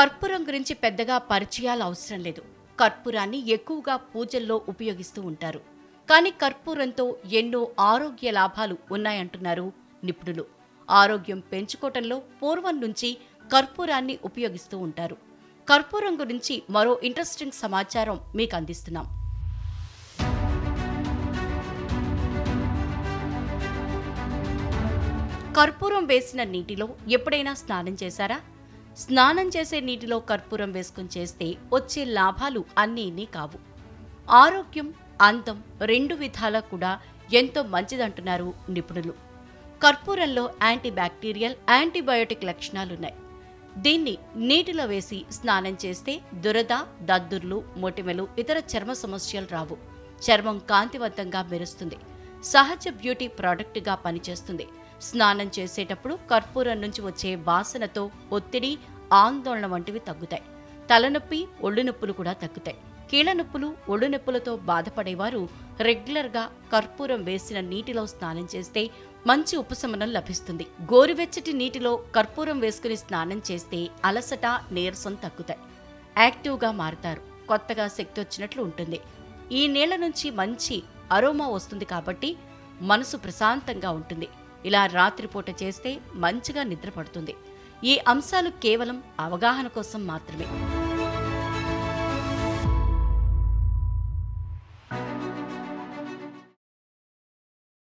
కర్పూరం గురించి పెద్దగా పరిచయాలు అవసరం లేదు. కర్పూరాన్ని ఎక్కువగా పూజల్లో ఉపయోగిస్తూ ఉంటారు. కానీ కర్పూరంతో ఎన్నో ఆరోగ్య లాభాలు ఉన్నాయంటున్నారు నిపుణులు. ఆరోగ్యం పెంచుకోవటంలో పూర్వం నుంచి కర్పూరాన్ని ఉపయోగిస్తూ ఉంటారు. కర్పూరం గురించి మరో ఇంట్రెస్టింగ్ సమాచారం మీకు అందిస్తున్నాం. కర్పూరం వేసిన నీటిలో ఎప్పుడైనా స్నానం చేశారా? స్నానం చేసే నీటిలో కర్పూరం వేసుకుని చేస్తే వచ్చే లాభాలు అన్నీ ఇన్ని కావు. ఆరోగ్యం అందం రెండు విధాలా కూడా ఎంతో మంచిదంటున్నారు నిపుణులు. కర్పూరంలో యాంటీ బ్యాక్టీరియల్ యాంటీబయోటిక్ లక్షణాలున్నాయి. దీన్ని నీటిలో వేసి స్నానం చేస్తే దురద దద్దుర్లు మొటిమలు ఇతర చర్మ సమస్యలు రావు. చర్మం కాంతివంతంగా మెరుస్తుంది. సహజ బ్యూటీ ప్రోడక్ట్గా పనిచేస్తుంది. స్నానం చేసేటప్పుడు కర్పూరం నుంచి వచ్చే వాసనతో ఒత్తిడి ఆందోళన వంటివి తగ్గుతాయి. తలనొప్పి ఒళ్ళు నొప్పులు కూడా తగ్గుతాయి. కీళ్ళ నొప్పులు ఒళ్ళు నొప్పులతో బాధపడేవారు రెగ్యులర్గా కర్పూరం వేసిన నీటిలో స్నానం చేస్తే మంచి ఉపశమనం లభిస్తుంది. గోరువెచ్చటి నీటిలో కర్పూరం వేసుకుని స్నానం చేస్తే అలసట నీరసం తగ్గుతాయి. యాక్టివ్గా మారుతారు. కొత్తగా శక్తి వచ్చినట్లు ఉంటుంది. ఈ నీళ్ళ నుంచి మంచి అరోమా వస్తుంది కాబట్టి మనసు ప్రశాంతంగా ఉంటుంది. ఇలా రాత్రిపూట చేస్తే మంచిగా నిద్ర పడుతుంది ఈ అంశాలు కేవలం అవగాహన కోసం మాత్రమే.